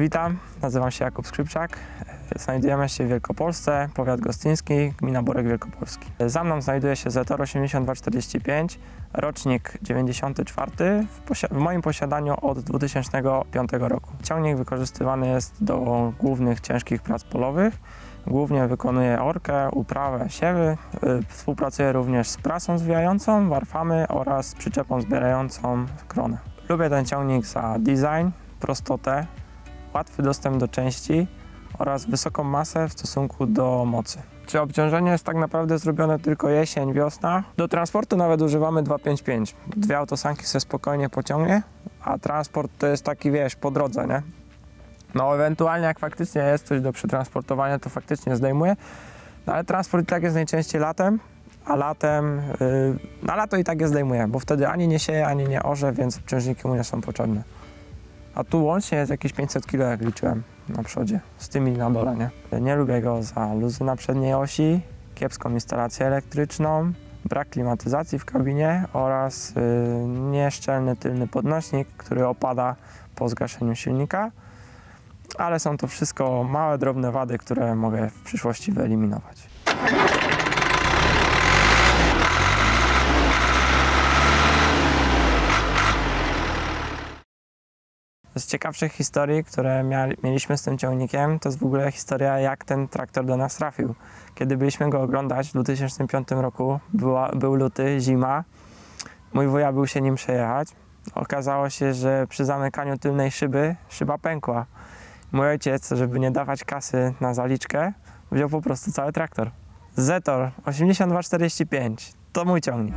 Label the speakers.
Speaker 1: Witam, nazywam się Jakub Skrzypczak. Znajdujemy się w Wielkopolsce, powiat gostyński, gmina Borek Wielkopolski. Za mną znajduje się Zetor 8245, rocznik 94, w, w moim posiadaniu od 2005 roku. Ciągnik wykorzystywany jest do głównych ciężkich prac polowych. Głównie wykonuje orkę, uprawę, siewy. Y, Współpracuje również z prasą zwijającą, warfamy oraz przyczepą zbierającą kronę. Lubię ten ciągnik za design, prostotę, łatwy dostęp do części oraz wysoką masę w stosunku do mocy. Czy obciążenie jest tak naprawdę zrobione tylko jesień, wiosna? Do transportu nawet używamy 255. Dwie autosanki sobie spokojnie pociągnie, a transport to jest taki, wiesz, po drodze, nie? No ewentualnie jak faktycznie jest coś do przetransportowania, to faktycznie zdejmuje, no, ale transport i tak jest najczęściej latem, a latem, yy, na lato i tak je zdejmuje, bo wtedy ani nie sieje, ani nie orze, więc obciążniki mu nie są potrzebne. A tu łącznie jest jakieś 500 kg, jak liczyłem na przodzie, z tymi na dole, nie? Nie lubię go za luzy na przedniej osi, kiepską instalację elektryczną, brak klimatyzacji w kabinie oraz yy, nieszczelny tylny podnośnik, który opada po zgaszeniu silnika. Ale są to wszystko małe, drobne wady, które mogę w przyszłości wyeliminować. Z ciekawszych historii, które mieliśmy z tym ciągnikiem, to jest w ogóle historia, jak ten traktor do nas trafił. Kiedy byliśmy go oglądać w 2005 roku, była, był luty, zima, mój wuja był się nim przejechać. Okazało się, że przy zamykaniu tylnej szyby, szyba pękła. Mój ojciec, żeby nie dawać kasy na zaliczkę, wziął po prostu cały traktor. Zetor 8245, to mój ciągnik.